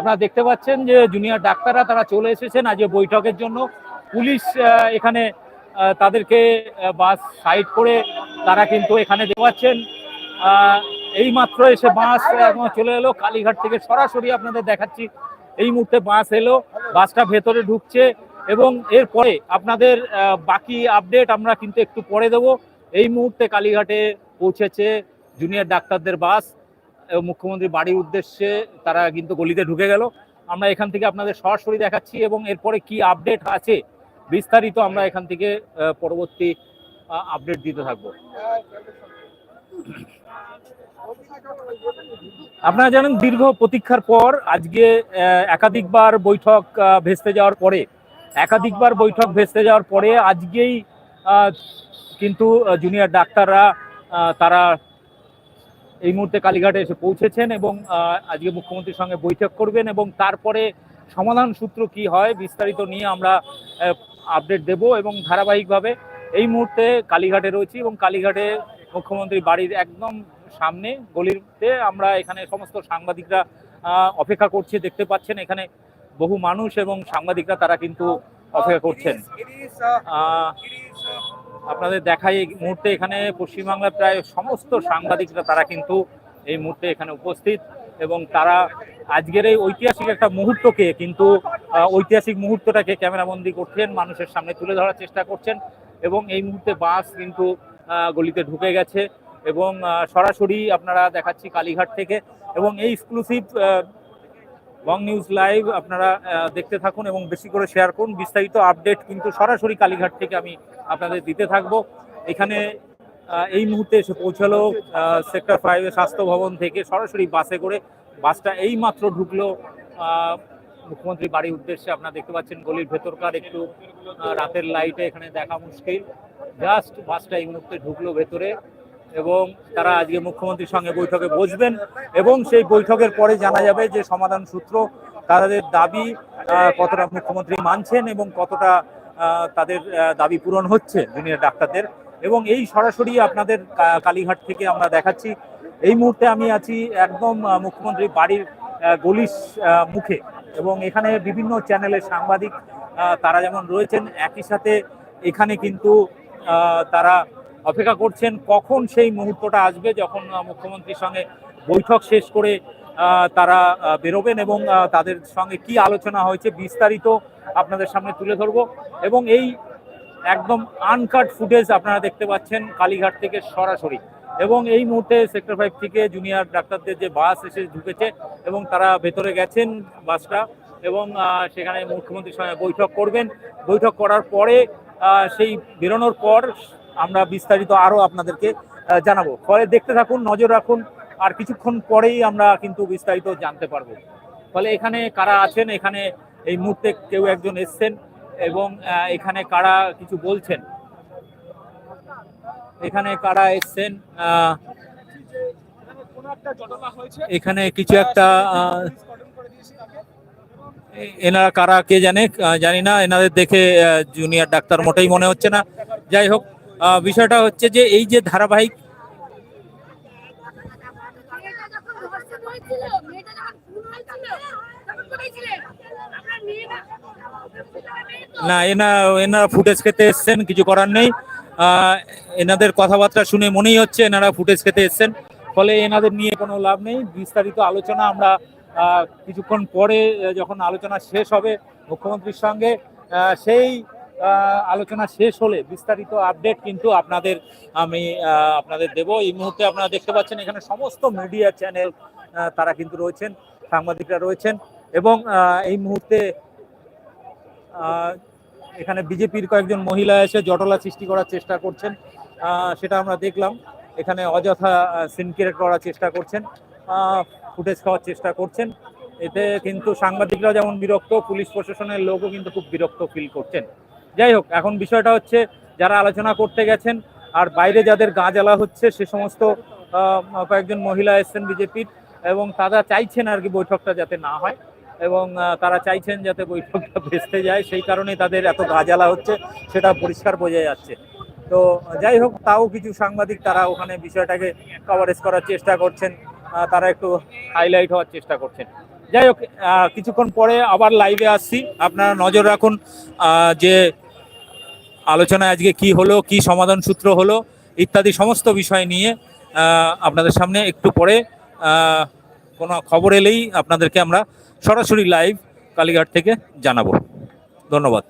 আপনারা দেখতে পাচ্ছেন যে জুনিয়র ডাক্তাররা তারা চলে এসেছেন আজ বৈঠকের জন্য। পুলিশ এখানে তাদেরকে বাস সাইড করে তারা কিন্তু এখানে দেওয়াচ্ছেন এই মাত্র এসে বাস চলে এলো। কালীঘাট থেকে সরাসরি আপনাদের দেখাচ্ছি। এই মুহূর্তে বাস এলো, বাসটা ভেতরে ঢুকছে এবং এরপরে আপনাদের বাকি আপডেট আমরা কিন্তু একটু পরে দেব। এই মুহূর্তে কালীঘাটে পৌঁছেছে জুনিয়র ডাক্তারদের বাস। মুখ্যমন্ত্রী বাড়ির উদ্দেশ্যে তারা কিন্তু গলিতে ঢুকে গেল। আমরা এখান থেকে আপনাদের সরাসরি দেখাচ্ছি এবং এরপরে কি আপডেট আছে বিস্তারিত আমরা এখান থেকে পরবর্তী আপডেট দিতে থাকব। আপনারা জানেন দীর্ঘ প্রতীক্ষার পর আজকে একাধিকবার বৈঠক ভেস্তে যাওয়ার পরে, একাধিকবার বৈঠক ভেস্তে যাওয়ার পরে আজকেই কিন্তু জুনিয়র ডাক্তাররা তারা এই মুহূর্তে কালীঘাটে এসে পৌঁছেছেন এবং আজকে মুখ্যমন্ত্রীর সঙ্গে বৈঠক করবেন এবং তারপরে সমাধান সূত্র কি হয় বিস্তারিত নিয়ে আমরা আপডেট দেব এবং ধারাবাহিকভাবে এই মুহূর্তে কালীঘাটে রয়েছি এবং কালীঘাটে মুখ্যমন্ত্রী বাড়ির একদম সামনে গলিতে আমরা এখানে সমস্ত সাংবাদিকরা অপেক্ষা করছি দেখতে পাচ্ছেন এখানে বহু মানুষ এবং সাংবাদিকরা তারা কিন্তু অপেক্ষা করছেন। আহ, আপনাদের দেখাই এই মুহূর্তে এখানে পশ্চিমবাংলার প্রায় সমস্ত সাংবাদিকরা, তারা কিন্তু এই মুহূর্তে এখানে উপস্থিত এবং তারা আজকের এই ঐতিহাসিক একটা মুহূর্তকে কিন্তু ঐতিহাসিক মুহূর্তটাকে ক্যামেরাবন্দি করছেন, মানুষের সামনে তুলে ধরার চেষ্টা করছেন এবং এই মুহূর্তে বাস কিন্তু গলিতে ঢুকে গেছে এবং সরাসরি আপনারা দেখাচ্ছি কালীঘাট থেকে এবং এই এক্সক্লুসিভ বং নিউজ লাইভ আপনারা দেখতে থাকুন এবং বেশি করে শেয়ার করুন। বিস্তারিত আপডেট কিন্তু সরাসরি কালীঘাট থেকে আমি আপনাদের দিতে থাকব। এখানে এই মুহূর্তে এসে পৌঁছালো সেক্টর ফাইভে স্বাস্থ্য ভবন থেকে সরাসরি বাসে করে। বাসটা এই মাত্র ঢুকলো মুখ্যমন্ত্রী বাড়ির উদ্দেশ্যে। আপনারা দেখতে পাচ্ছেন গলির ভেতরকার একটু রাতের লাইটে এখানে দেখা মুশকিল। জাস্ট বাসটা এই মুহূর্তে ঢুকলো ভেতরে। এবং তারা আজকে মুখ্যমন্ত্রীর সঙ্গে বৈঠকে বসবেন এবং সেই বৈঠকের পরে জানা যাবে যে সমাধান সূত্র তাদের দাবি কতটা মুখ্যমন্ত্রী মানছেন এবং কতটা তাদের দাবি পূরণ হচ্ছে জুনিয়র ডাক্তারদের। এবং এই সরাসরি আপনাদের কালীঘাট থেকে আমরা দেখাচ্ছি। এই মুহূর্তে আমি আছি একদম মুখ্যমন্ত্রী বাড়ির গলির মুখে। এবং এখানে বিভিন্ন চ্যানেলের সাংবাদিক তারা যেমন রয়েছেন, একই সাথে এখানে কিন্তু তারা অপেক্ষা করছেন কখন সেই মুহূর্তটা আসবে যখন মুখ্যমন্ত্রীর সঙ্গে বৈঠক শেষ করে তারা বেরোবেন এবং তাদের সঙ্গে কি আলোচনা হয়েছে বিস্তারিত আপনাদের সামনে তুলে ধরবো। এবং এই একদম আনকাট ফুটেজ আপনারা দেখতে পাচ্ছেন কালীঘাট থেকে সরাসরি। এবং এই মুহূর্তে সেক্টর ফাইভ থেকে জুনিয়র ডাক্তারদের যে বাস এসে ঢুকেছে এবং তারা ভেতরে গেছেন বাসটা এবং সেখানে মুখ্যমন্ত্রীর সঙ্গে বৈঠক করবেন। বৈঠক করার পরে সেই বেরোনোর পর আমরা বিস্তারিত আরও আপনাদেরকে জানাব। ফলে দেখতে থাকুন, নজর রাখুন, আর কিছুক্ষণ পরেই আমরা কিন্তু বিস্তারিত জানতে পারব। ফলে এখানে কারা আছেন? এখানে এই মুহূর্তে কেউ একজন এসছেন এবং এখানে কারা কিছু বলছেন? এখানে কারা এসছেন? এখানে কিছু একটা এনারা কারা, কে জানে? জানি না। এনাদের দেখে জুনিয়র ডাক্তার মোটেই মনে হচ্ছে না। যাই হোক বিষয়টা হচ্ছে যে এই যে ধারাবাহিক না, এনা এনারা ফুটেজ খেতে এসছেন, কিছু করার নেই। এনাদের কথাবার্তা শুনে মনেই হচ্ছে এনারা ফুটেজ খেতে এসছেন। ফলে এনাদের নিয়ে কোনো লাভ নেই। বিস্তারিত আলোচনা আমরা কিছুক্ষণ পরে যখন আলোচনা শেষ হবে মুখ্যমন্ত্রীর সঙ্গে সেই আলোচনা শেষ হলে বিস্তারিত আপডেট কিন্তু আপনাদের আমি আপনাদের দেব। এই মুহূর্তে আপনারা দেখতে পাচ্ছেন এখানে সমস্ত মিডিয়া চ্যানেল তারা কিন্তু রয়েছেন, সাংবাদিকরা রয়েছেন এবং এই মুহূর্তে এখানে বিজেপির কয়েকজন মহিলা এসে জটলা সৃষ্টি করার চেষ্টা করছেন। সেটা আমরা দেখলাম। এখানে অযথা সিনক্রিয়েট করার চেষ্টা করছেন ফুটেজ খাওয়ার চেষ্টা করছেন। এতে কিন্তু সাংবাদিকরা যেমন বিরক্ত, পুলিশ প্রশাসনের লোকও কিন্তু খুব বিরক্ত ফিল করছেন। যাই হোক, এখন বিষয়টা হচ্ছে যারা আলোচনা করতে গেছেন আর বাইরে যাদের গা জ্বালা হচ্ছে, সে সমস্ত কয়েকজন মহিলা এসছেন বিজেপির এবং তারা চাইছেন আর কি বৈঠকটা যাতে না হয় এবং তারা চাইছেন যাতে বৈঠকটা ভেস্তে যায়। সেই কারণে তাদের এত গা জ্বালা হচ্ছে, সেটা পরিষ্কার বোঝা যাচ্ছে। তো যাই হোক, তাও কিছু সাংবাদিক তারা ওখানে বিষয়টাকে কভারেজ করার চেষ্টা করছেন তারা একটু হাইলাইট হওয়ার চেষ্টা করছেন। যাই হোক কিছুক্ষণ পরে আবার লাইভে আসছি। আপনারা নজর রাখুন যে আলোচনায় আজকে কি হলো, কি সমাধান সূত্র হলো, ইত্যাদি সমস্ত বিষয় নিয়ে আপনাদের সামনে একটু পরে কোনো খবর এলেই আপনাদেরকে আমরা সরাসরি লাইভ কালীঘাট থেকে জানাব। ধন্যবাদ।